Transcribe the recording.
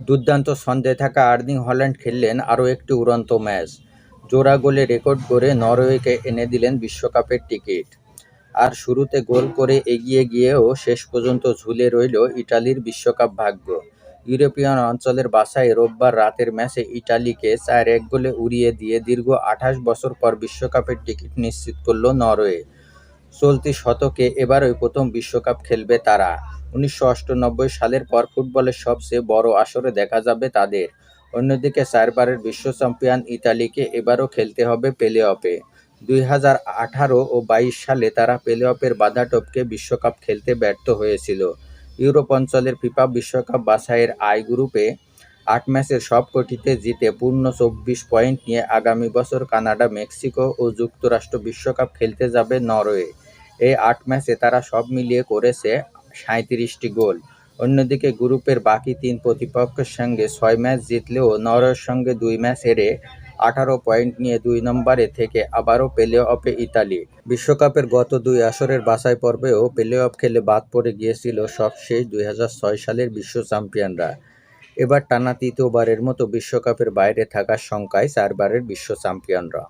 দুর্দান্ত ছন্দে থাকা আর্লিং হল্যান্ড খেললেন আরও একটি উড়ন্ত ম্যাচ। জোড়া গোলে রেকর্ড করে নরওয়েকে এনে দিলেন বিশ্বকাপের টিকিট। আর শুরুতে গোল করে এগিয়ে গিয়েও শেষ পর্যন্ত ঝুলে রইল ইটালির বিশ্বকাপ ভাগ্য। ইউরোপিয়ান অঞ্চলের বাসায় রোববার রাতের ম্যাচে ইটালিকে চার এক গোলে উড়িয়ে দিয়ে দীর্ঘ আঠাশ বছর পর বিশ্বকাপের টিকিট নিশ্চিত করল নরওয়ে। চলতি শতকে এবারই প্রথম বিশ্বকাপ খেলবে তারা। উনিশশো সালের পর ফুটবলের সবচেয়ে বড় আসরে দেখা যাবে তাদের। অন্যদিকে চারবারের বিশ্ব চ্যাম্পিয়ন ইতালিকে এবারও খেলতে হবে প্লে অফে দুই হাজার আঠারো ও বাইশ সালে তারা প্লে অফের বাধা টপকে বিশ্বকাপ খেলতে ব্যর্থ হয়েছিল। ইউরোপ অঞ্চলের ফিফা বিশ্বকাপ বাছাইয়ের আই গ্রুপে আট ম্যাচের সবকটিতে জিতে পূর্ণ চব্বিশ পয়েন্ট নিয়ে আগামী বছর কানাডা, মেক্সিকো ও যুক্তরাষ্ট্র বিশ্বকাপ খেলতে যাবে নরওয়ে। এই আট ম্যাচে তারা সব মিলিয়ে করেছে সাঁইত্রিশটি গোল। অন্যদিকে গ্রুপের বাকি তিন প্রতিপক্ষের সঙ্গে ছয় ম্যাচ জিতলেও নরওয়ের সঙ্গে দুই ম্যাচ হেরে আঠারো পয়েন্ট নিয়ে দুই নম্বরে থেকে আবারও প্লে অফে ইতালি। বিশ্বকাপের গত দুই আসরের বাছাই পর্বেও প্লে অফ খেলে বাদ পড়ে গিয়েছিল সবশেষ দুই হাজার ছয় সালের বিশ্ব চ্যাম্পিয়নরা। এবার টানা তৃতীয়বারের মতো বিশ্বকাপের বাইরে থাকার শঙ্কায় চারবারের বিশ্ব চ্যাম্পিয়নরা।